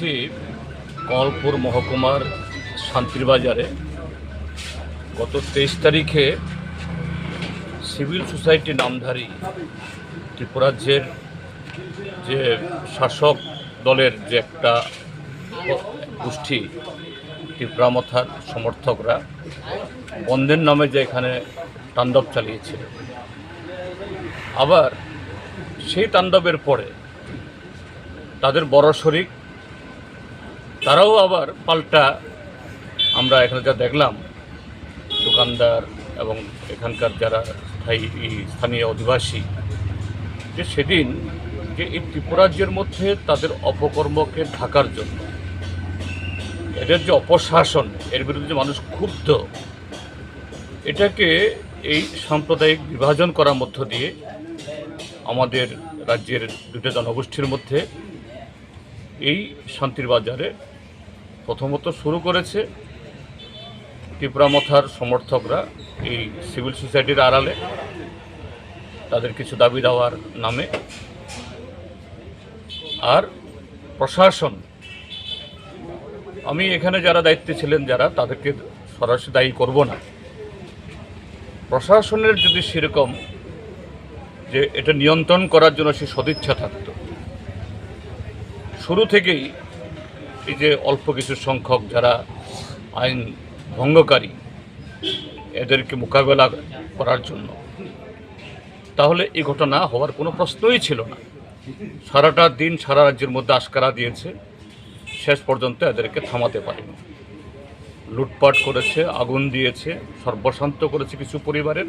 আছি কমলপুর মহকুমার শান্তির বাজারে গত তেইশ তারিখে সিভিল সোসাইটি নামধারী ত্রিপুরাজ্যের যে শাসক দলের যে একটা গোষ্ঠী ত্রিপুরামথার সমর্থকরা বন্ধের নামে যে এখানে তাণ্ডব চালিয়েছিল আবার সেই তাণ্ডবের পরে তাদের বড় শরিক তারাও আবার পাল্টা আমরা এখানে যা দেখলাম, দোকানদার এবং এখানকার যারা স্থায়ী, স্থানীয় অধিবাসী, যে সেদিন যে এই ত্রিপুরাজ্যের মধ্যে তাদের অপকর্মকে ঢাকার জন্য, এদের যে অপশাসন, এর বিরুদ্ধে যে মানুষ ক্ষুব্ধ, এটাকে এই সাম্প্রদায়িক বিভাজন করার মধ্য দিয়ে আমাদের রাজ্যের দুটো জনগোষ্ঠীর মধ্যে এই শান্তির বাজারে প্রথমত শুরু করেছে ত্রিপুরামথার সমর্থকরা এই সিভিল সোসাইটির আড়ালে। তাদের কিছু দাবি দেওয়ার নামে। আর প্রশাসন। আমি এখানে যারা দায়িত্বে ছিলেন যারা, তাদেরকে সরাসরি দায়ী করব না। প্রশাসনের যদি সেরকম যে এটা নিয়ন্ত্রণ করার জন্য সে সদিচ্ছা থাকতো। শুরু থেকেই এই যে অল্প কিছু সংখ্যক যারা আইন ভঙ্গকারী, এদেরকে মোকাবেলা করার জন্য, তাহলে এই ঘটনা হওয়ার কোনো প্রশ্নই ছিল না। সারাটা দিন সারা রাজ্যের মধ্যে আশকারা দিয়েছে, শেষ পর্যন্ত এদেরকে থামাতে পারেনি। লুটপাট করেছে, আগুন দিয়েছে, সর্বশান্ত করেছে কিছু পরিবারের।